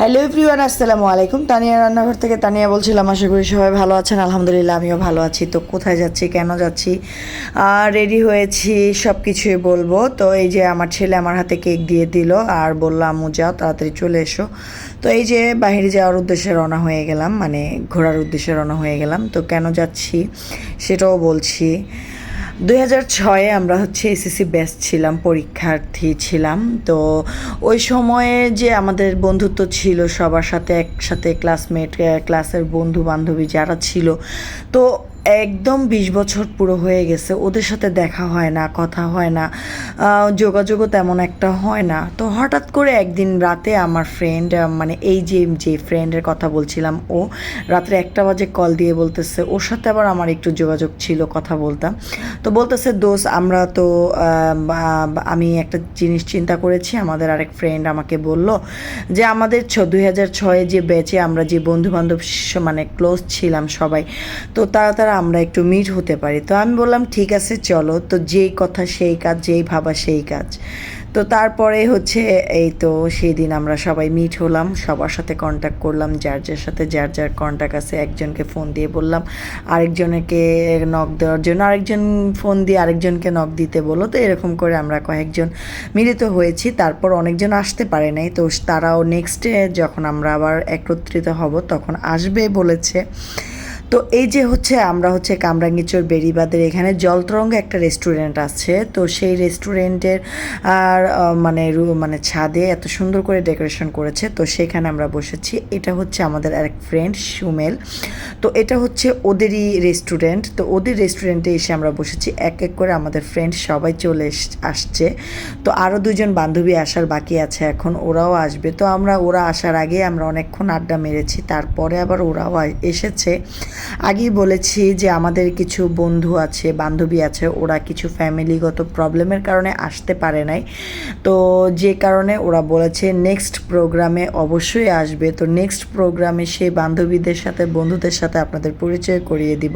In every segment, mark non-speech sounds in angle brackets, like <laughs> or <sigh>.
Hello everyone আসসালামু আলাইকুম। তানিয়া রান্নাঘর থেকে তানিয়া বলছিলাম, আশা করি সবাই ভালো আছেন। আলহামদুলিল্লাহ, আমিও ভালো আছি। তো কোথায় যাচ্ছি, কেন যাচ্ছি? আর রেডি হয়েছি সব কিছুই বলব। তো এই যে আমার ছেলে আমার হাতে কেক দিয়ে দিল, আর বললাম, আম্মু, যাও, তাড়াতাড়ি চলে এসো। তো এই যে বাইরে যাওয়ার উদ্দেশ্যে রওনা হয়ে গেলাম মানে ঘোরার উদ্দেশ্যে রওনা হয়ে গেলাম। তো কেন যাচ্ছি, সেটাও বলছি। ছয়ে আমরা হচ্ছে এসএসসি ব্যাচ ছিলাম, পরীক্ষার্থী ছিলাম। তো ওই সময়ে যে আমাদের বন্ধুত্ব ছিল সবার সাথে, একসাথে ক্লাসমেট ক্লাসের বন্ধু বান্ধবী যারা ছিল, তো একদম বিশ বছর পুরো হয়ে গেছে, ওদের সাথে দেখা হয় না, কথা হয় না যোগাযোগও তেমন একটা হয় না। তো হঠাৎ করে একদিন রাতে আমার ফ্রেন্ড মানে এই যে যে ফ্রেন্ডের কথা বলছিলাম ও, রাত্রে একটা বাজে কল দিয়ে বলতেছে, ওর সাথে আবার আমার একটু যোগাযোগ ছিল, কথা বলতাম। তো বলতেছে দোষ আমরা তো আমি একটা জিনিস চিন্তা করেছি, আমাদের আরেক ফ্রেন্ড আমাকে বলল যে, আমাদের ছ, দুই হাজার ছয়ে যে ব্যাচে আমরা যে বন্ধু বান্ধব মানে ক্লোজ ছিলাম সবাই, তো তারা তারা আমরা একটু মিট হতে পারি। তো আমি বললাম, ঠিক আছে, চলো। তো যেই কথা সেই কাজ, যেই ভাবা সেই কাজ। তো তারপরে হচ্ছে এই তো সেই দিন আমরা সবাই মিট হলাম, সবার সাথে কন্ট্যাক্ট করলাম, যার যার সাথে যার যার কন্ট্যাক্ট আছে, একজনকে ফোন দিয়ে বললাম, আরেকজনকে নক দেওয়ার জন্য, আরেকজন ফোন দিয়ে আরেকজনকে নক দিতে বলো তো এরকম করে আমরা কয়েকজন মিলিত হয়েছি। তারপর অনেকজন আসতে পারে নাই। তো তারাও নেক্সট যখন আমরা আবার একত্রিত হব, তখন আসবে বলেছে। তো এই যে হচ্ছে আমরা হচ্ছে কামরাঙ্গিচর বেরিবাদের এখানে জলতরঙ্গ একটা রেস্টুরেন্ট আছে। তো সেই রেস্টুরেন্টের আর মানে রু- মানে ছাদে এত সুন্দর করে ডেকোরেশন করেছে। তো সেখানে আমরা বসেছি। এটা হচ্ছে আমাদের আরেক ফ্রেন্ড সুমেল। তো এটা হচ্ছে ওদেরই রেস্টুরেন্ট তো ওদের রেস্টুরেন্টে এসে আমরা বসেছি। এক এক করে আমাদের ফ্রেন্ড সবাই চলে আসছে। তো আরও দুজন বান্ধবী আসার বাকি আছে এখন। ওরাও আসবে। তো আমরা, ওরা আসার আগে আমরা অনেকক্ষণ আড্ডা মেরেছি। তারপরে আবার ওরাও এসেছে। আগেই বলেছি যে আমাদের কিছু বন্ধু আছে, বান্ধবী আছে, ওরা কিছু ফ্যামিলিগত প্রবলেমের কারণে আসতে পারে নাই। তো যে কারণে ওরা বলেছে নেক্সট প্রোগ্রামে অবশ্যই আসবে। তো নেক্সট প্রোগ্রামে সেই বান্ধবীদের সাথে, বন্ধুদের সাথে আপনাদের পরিচয় করিয়ে দিব।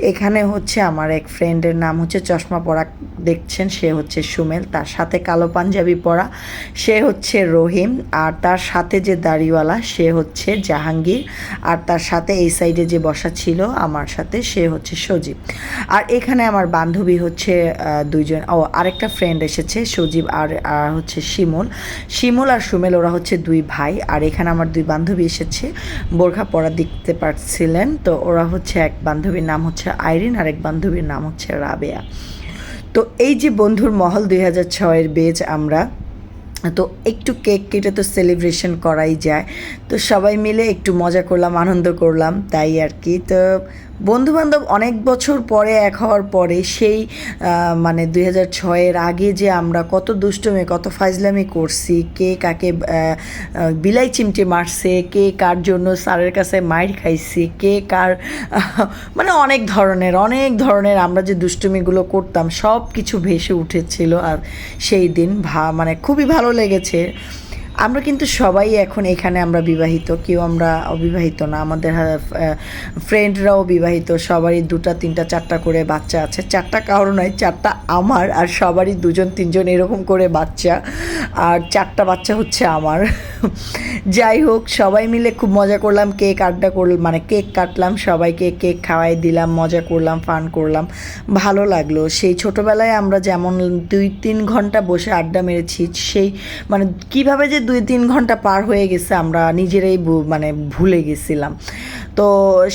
এখানে হচ্ছে আমার এক ফ্রেন্ডের নাম হচ্ছে চশমা পরা, দেখছেন? সে হচ্ছে সুমেল। তার সাথে কালো পাঞ্জাবি পরা, সে হচ্ছে রহিম। আর তার সাথে যে দাড়িওয়ালা, সে হচ্ছে জাহাঙ্গীর। আর তার সাথে এই সাইডে যে বসা ছিল আমার সাথে, সে হচ্ছে সজীব। আর এখানে আমার বান্ধবী হচ্ছে দুইজন, ও আরেকটা ফ্রেন্ড এসেছে, সজীব আর হচ্ছে শিমুল। শিমুল আর সুমেল, ওরা হচ্ছে দুই ভাই। আর এখানে আমার দুই বান্ধবী এসেছে, বোরখা পরা দেখতে পারছিলেন। তো ওরা হচ্ছে এক বান্ধবীর নাম হচ্ছে আইরিন আর এক বান্ধবীর নাম হচ্ছে রাবেয়া। তো এই যে বন্ধুর মহল দুই হাজার ছয়ের বেজ আমরা তো একটু কেক কেটে তো সেলিব্রেশন করাই যায়। তো সবাই মিলে একটু মজা করলাম, আনন্দ করলাম, তাই আর কি। তো বন্ধুবান্ধব অনেক বছর পরে এক হওয়ার পরে সেই মানে দুই হাজার ছয়ের আগে যে আমরা কত দুষ্টুমি, কত ফাজলামি করছি, কে কাকে বিলাই চিমটে মারছে, কে কার জন্য স্যারের কাছে মাইর খাইছি, কে কার <laughs> মানে অনেক ধরনের অনেক ধরনের আমরা যে দুষ্টুমিগুলো করতাম সব কিছু ভেসে উঠেছিল। আর সেই দিন ভা মানে খুবই ভালো লেগেছে। আমরা কিন্তু সবাই এখন এখানে আমরা বিবাহিত, কেউ আমরা অবিবাহিত না। আমাদের ফ্রেন্ডরাও বিবাহিত, সবারই দুটা, তিনটা, চারটা করে বাচ্চা আছে। চারটা কারও নয়, চারটা আমার আর সবারই দুজন, তিনজন এরকম করে বাচ্চা। আর চারটা বাচ্চা হচ্ছে আমার। <laughs> যাই হোক, সবাই মিলে খুব মজা করলাম, কেক আড্ডা করলাম মানে কেক কাটলাম, সবাইকে কেক খাওয়াই দিলাম, মজা করলাম, ফান করলাম। ভালো লাগল। সেই ছোটোবেলায় আমরা যেমন দুই, তিন ঘণ্টা বসে আড্ডা মেরেছি, সেই মানে কীভাবে যে দুই তিন ঘণ্টা পার হয়ে গেছে, আমরা নিজেরাই মানে ভুলে গেছিলাম। তো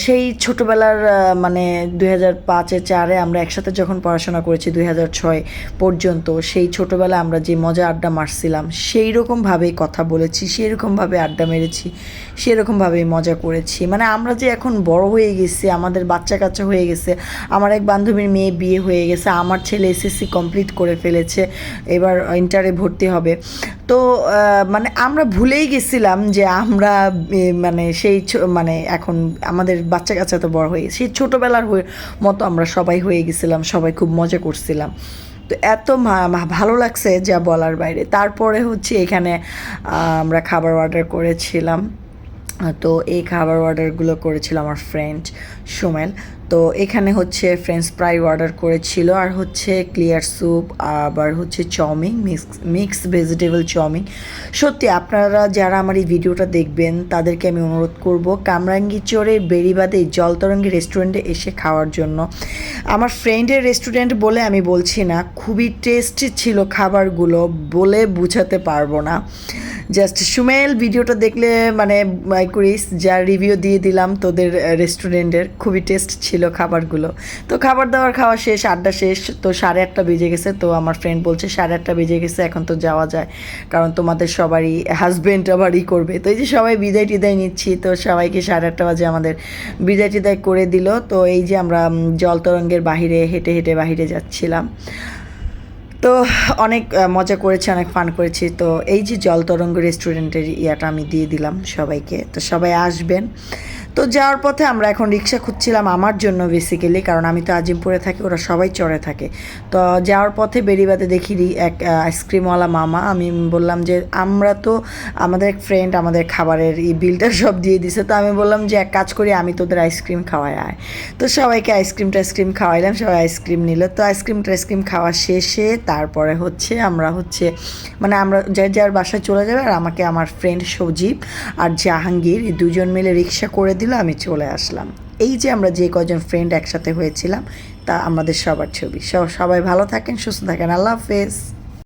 সেই ছোটোবেলার মানে দুই হাজার পাঁচে চারে আমরা একসাথে যখন পড়াশোনা করেছি দুই হাজার ছয় পর্যন্ত, সেই ছোটোবেলায় আমরা যে মজা আড্ডা মারছিলাম, সেই রকমভাবেই কথা বলেছি, সেই রকমভাবে আড্ডা মেরেছি। সেরকমভাবেই মজা করেছি। মানে আমরা যে এখন বড় হয়ে গেছি, আমাদের বাচ্চা কাচ্চা হয়ে গেছে, আমার এক বান্ধবীর মেয়ে বিয়ে হয়ে গেছে, আমার ছেলে এসএসসি কমপ্লিট করে ফেলেছে, এবার ইন্টারে ভর্তি হবে। তো মানে আমরা ভুলেই গেছিলাম যে আমরা মানে সেই মানে এখন আমাদের বাচ্চা কাচ্চা তো বড় হয়ে গেছে, সেই ছোটোবেলার মতো আমরা সবাই হয়ে গেছিলাম, সবাই খুব মজা করছিলাম। তো এত ভালো লাগছে যা বলার বাইরে। তারপরে হচ্ছে এখানে আমরা খাবার অর্ডার করেছিলাম। তো এই খাবার অর্ডারগুলো করেছিল আমার ফ্রেন্ড সুমেল তো এখানে হচ্ছে ফ্রেঞ্চ ফ্রাই অর্ডার করেছিল আর হচ্ছে ক্লিয়ার স্যুপ আবার হচ্ছে chowmein mix mix vegetable chowmein সত্যি আপনারা যারা আমার এই ভিডিওটা দেখবেন, তাদেরকে আমি অনুরোধ করব কামরাঙ্গি চড়ে বেরিবাদে জলতরঙ্গি রেস্টুরেন্টে এসে খাওয়ার জন্য। আমার ফ্রেন্ডের রেস্টুরেন্ট বলে আমি বলছি না, খুবই টেস্টি ছিল খাবারগুলো বলে বুঝাতে পারব না। জাস্ট সুমেল, ভিডিওটা দেখলে মানে করিস যা রিভিউ দিয়ে দিলাম তোদের রেস্টুরেন্টের খুবই টেস্ট ছিল খাবারগুলো। তো খাবার দাবার খাওয়া শেষ, আড্ডা শেষ। তো সাড়ে আটটা বেজে গেছে, তো আমার ফ্রেন্ড বলছে সাড়ে আটটা বেজে গেছে, এখন তো যাওয়া যায়। কারণ তোমাদের সবারই হাজব্যান্ড আবারই করবে। তো এই যে সবাই বিদায় টিদায় নিচ্ছি, তো সবাইকে সাড়ে আটটা বাজে আমাদের বিদায় টিদায় করে দিল। তো এই যে আমরা জলতরঙ্গের বাহিরে হেঁটে হেঁটে বাহিরে যাচ্ছিলাম। তো অনেক মজা করেছি, অনেক ফান করেছি। তো এই যে জলতরঙ্গ রেস্টুরেন্টের ইয়াটা আমি দিয়ে দিলাম সবাইকে। তো সবাই আসবেন। তো যাওয়ার পথে আমরা এখন রিক্সা খুঁজছিলাম আমার জন্য বেসিক্যালি কারণ আমি তো আজিমপুরে থাকি, ওরা সবাই চড়ে থাকে। তো যাওয়ার পথে বেরিবাতে দেখি এক আইসক্রিমওয়ালা মামা। আমি বললাম যে, আমরা তো আমাদের এক ফ্রেন্ড আমাদের খাবারের এই বিলটা সব দিয়ে দিছে। তো আমি বললাম যে, এক কাজ করি, আমি তোদের আইসক্রিম খাওয়াই, আয়। তো সবাইকে আইসক্রিম টাইসক্রিম খাওয়াইলাম, সবাই আইসক্রিম নিল। তো আইসক্রিম টাইসক্রিম খাওয়া শেষে তারপরে হচ্ছে আমরা হচ্ছে মানে আমরা যার যার বাসায় চলে যাবে আর আমাকে আমার ফ্রেন্ড সজীব আর জাহাঙ্গীর দুজন মিলে রিক্সা করে দিল। আমি চলে আসলাম। এই যে আমরা যে কজন ফ্রেন্ড একসাথে হয়েছিলাম, তা আমাদের সবার ছবি। সবাই ভালো থাকেন, সুস্থ থাকেন। আল্লাহ হাফেজ।